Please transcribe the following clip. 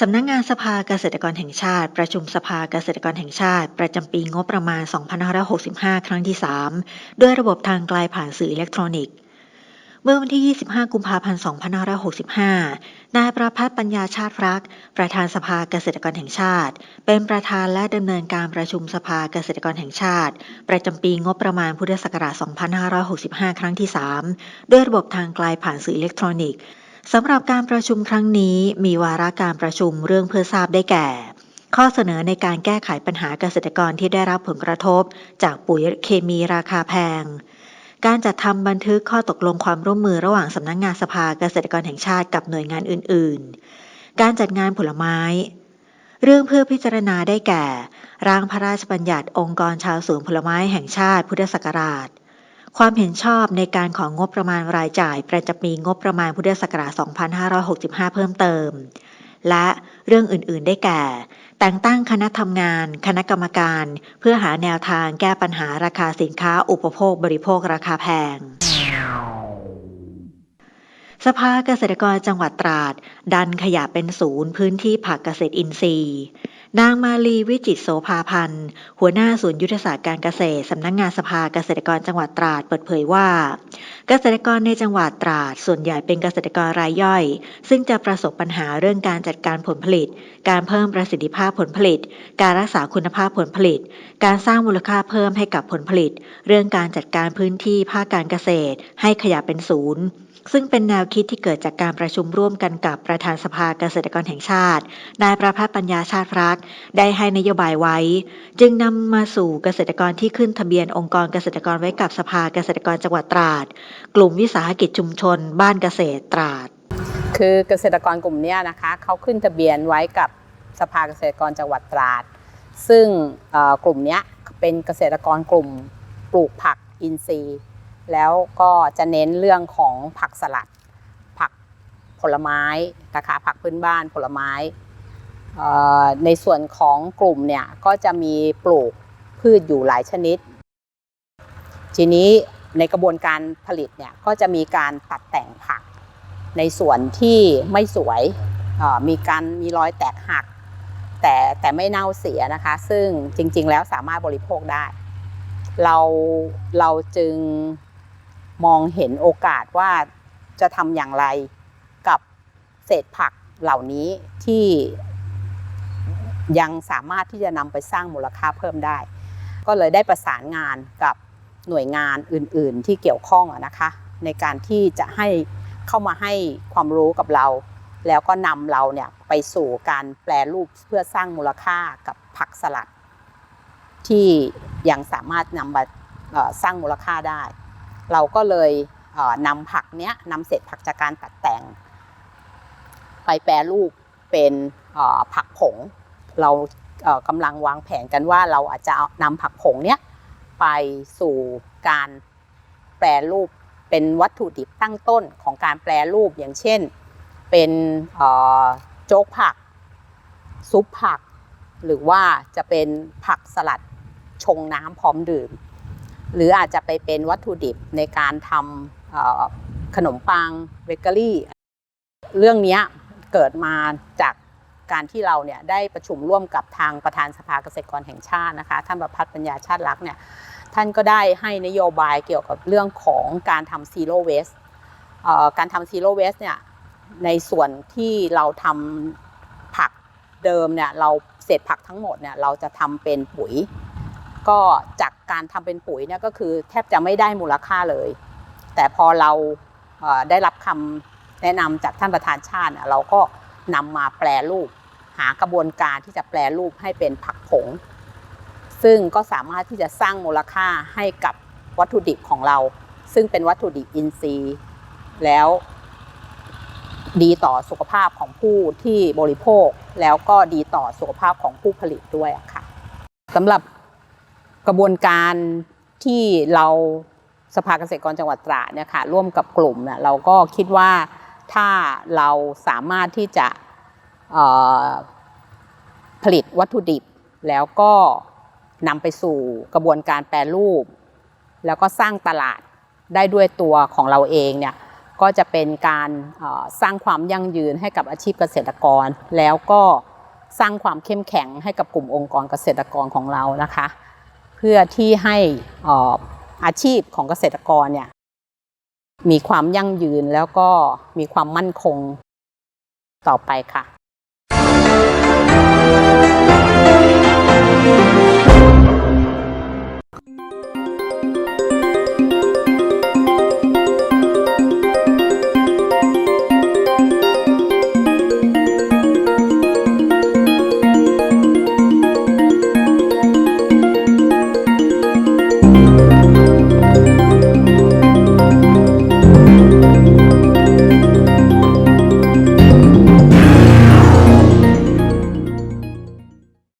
สำนักงานสภาเกษตรกรแห่งชาติ ประชุมสภาเกษตรกรแห่งชาติ ประจำปีงบประมาณ 2565 ครั้งที่ 3 ด้วยระบบทางไกลผ่านสื่ออิเล็กทรอนิกส์ เมื่อวันที่ 25 กุมภาพันธ์ 2565 นายประพัฒน์ปัญญาชาติรัก ประธานสภาเกษตรกรแห่งชาติ เป็นประธานและดำเนินการประชุมสภาเกษตรกรแห่งชาติ ประจำปีงบประมาณพุทธศักราช 2565 ครั้งที่ 3 ด้วยระบบทางไกลผ่านสื่ออิเล็กทรอนิกส์ สำหรับการประชุมครั้งนี้มีวาระการประชุมเรื่องเพื่อทราบได้แก่ ข้อเสนอในการแก้ไขปัญหาเกษตรกรที่ได้รับผลกระทบ จากปุ๋ยเคมีราคาแพง การจัดทำบันทึกข้อตกลงความร่วมมือระหว่างสำนักงงานสภาเกษตรกรแห่งชาติกับหน่วยงานอื่น ๆ การจัดงานผลไม้ เรื่องเพื่อพิจารณาได้แก่ ร่างพระราชบัญญัติองค์กรชาวสวนผลไม้แห่งชาติพุทธศักราช ความเห็นชอบในการของงบประมาณรายจ่ายประจำปีงบประมาณพุทธศักราช 2565 เพิ่มเติม และเรื่องอื่น ๆ ได้แก่ แต่งตั้งคณะทำงาน คณะกรรมการ เพื่อหาแนวทางแก้ปัญหาราคาสินค้าอุปโภคบริโภคราคาแพง สภาเกษตรกรจังหวัดตราด ดันขยะเป็นศูนย์พื้นที่ผักเกษตรอินทรีย์ นางมาลีวิจิตโสภาพันธ์ หัวหน้าศูนย์ยุทธศาสตร์การเกษตร สำนักงงานสภาเกษตรกรจังหวัดตราดเปิดเผยว่า เกษตรกรในจังหวัดตราด ส่วนใหญ่เป็นเกษตรกรรายย่อย ซึ่งจะประสบปัญหาเรื่องการจัดการผลผลิต การเพิ่มประสิทธิภาพผลผลิต การรักษาคุณภาพผลผลิต การสร้างมูลค่าเพิ่มให้กับผลผลิต เรื่องการจัดการพื้นที่ภาคการเกษตร ให้ขยะเป็นศูนย์ ซึ่งเป็นแนวคิดที่เกิดจากการประชุมร่วมกันกับประธานสภาเกษตรกรแห่งชาติ นายประพัฒน์ปัญญาชาติรัก ได้ให้นโยบายไว้ จึงนำมาสู่เกษตรกรที่ขึ้นทะเบียนองค์กรเกษตรกรไว้กับสภาเกษตรกรจังหวัดตราด กลุ่มวิสาหกิจชุมชน บ้านเกษตรตราด คือเกษตรกรกลุ่มนี้นะคะเขาขึ้นทะเบียนไว้กับสภาเกษตรกรจังหวัดตราด ซึ่งกลุ่มเนี้ยเป็นเกษตรกรกลุ่มปลูกผักอินทรีย์ แล้วก็จะเน้นเรื่องของผักสลัด ผักผลไม้นะคะผักพื้นบ้านผลไม้ ในส่วนของกลุ่มเนี่ยก็จะมีปลูกพืชอยู่หลายชนิด ทีนี้ในกระบวนการผลิตเนี่ยก็จะมีการตัดแต่งผัก ในส่วนที่ไม่สวยมีการมีรอยแตกหัก แต่แต่ไม่เน่าเสียนะคะ ซึ่งจริงๆแล้วสามารถบริโภคได้ เราเราจึง มองเห็นโอกาสว่าจะทำอย่างไรกับเศษผักเหล่านี้ที่ยังสามารถที่จะนำไปสร้างมูลค่าเพิ่มได้ ก็เลยได้ประสานงานกับหน่วยงานอื่น ๆ ที่เกี่ยวข้องนะคะ ในการที่จะให้เข้ามาให้ความรู้กับเรา แล้วก็นำเราเนี่ยไปสู่การแปลรูปเพื่อสร้างมูลค่ากับผักสลัด ที่ยังสามารถนำมาสร้างมูลค่าได้ เราก็เลยเนำผักเนี้ยนำเศษผักจากการตัดแต่ง ไปแปรรูปเป็นผักผง เรากำลังวางแผนกันว่าเราอาจจะนำผักผงเนี้ยไปสู่การแปรรูปเป็นวัตถุดิบตั้งต้นของการแปรรูปอย่างเช่น เป็นโจ๊กผัก ซุปผัก หรือว่าจะเป็นผักสลัดชงน้ำพร้อมดื่ม หรืออาจจะไปเป็นวัตถุดิบในการทำขนมปังเบเกอรี่ เรื่องนี้เกิดมาจากการที่เราเนี่ยได้ประชุมร่วมกับทางประธานสภาเกษตรกรแห่งชาตินะคะ ท่านประพัฒน์ปัญญาชาติรักเนี่ยท่านก็ได้ให้นโยบายเกี่ยวกับเรื่องของการทำซีโร่เวสการทำซีโร่เวสเนี่ยในส่วนที่เราทำผักเดิมเนี่ยเราเศษผักทั้งหมดเนี่ยเราจะทำเป็นปุ๋ย ก็จาก การทำเป็นปุ๋ยเนี่ยก็คือแทบจะไม่ได้มูลค่าเลย แต่พอเราได้รับคำแนะนำจากท่านประธานชาติเราก็นำมาแปลรูป หากระบวนการที่จะแปลรูปให้เป็นผักผง ซึ่งก็สามารถที่จะสร้างมูลค่าให้กับวัตถุดิบของเรา ซึ่งเป็นวัตถุดิบอินทรีย์ แล้วดีต่อสุขภาพของผู้ที่บริโภค แล้วก็ดีต่อสุขภาพของผู้ผลิตด้วยค่ะสำหรับ กระบวนการที่เราสภาเกษตรกรจังหวัดตราดเนี่ยค่ะร่วมกับกลุ่มเนี่ยเราก็คิดว่าถ้าเราสามารถที่จะผลิตวัตถุดิบ แล้วก็นำไปสู่กระบวนการแปรรูป แล้วก็สร้างตลาดได้ด้วยตัวของเราเองเนี่ยก็จะเป็นการสร้างความยั่งยืนให้กับอาชีพเกษตรกร แล้วก็สร้างความเข้มแข็งให้กับกลุ่มองค์กรเกษตรกรของเรานะคะ พื่อที่ให้ออาชีพของเกษตรกรเนี่ยมีความยั่งยืนแล้วก็มีความมั่นคงต่อไปค่ะ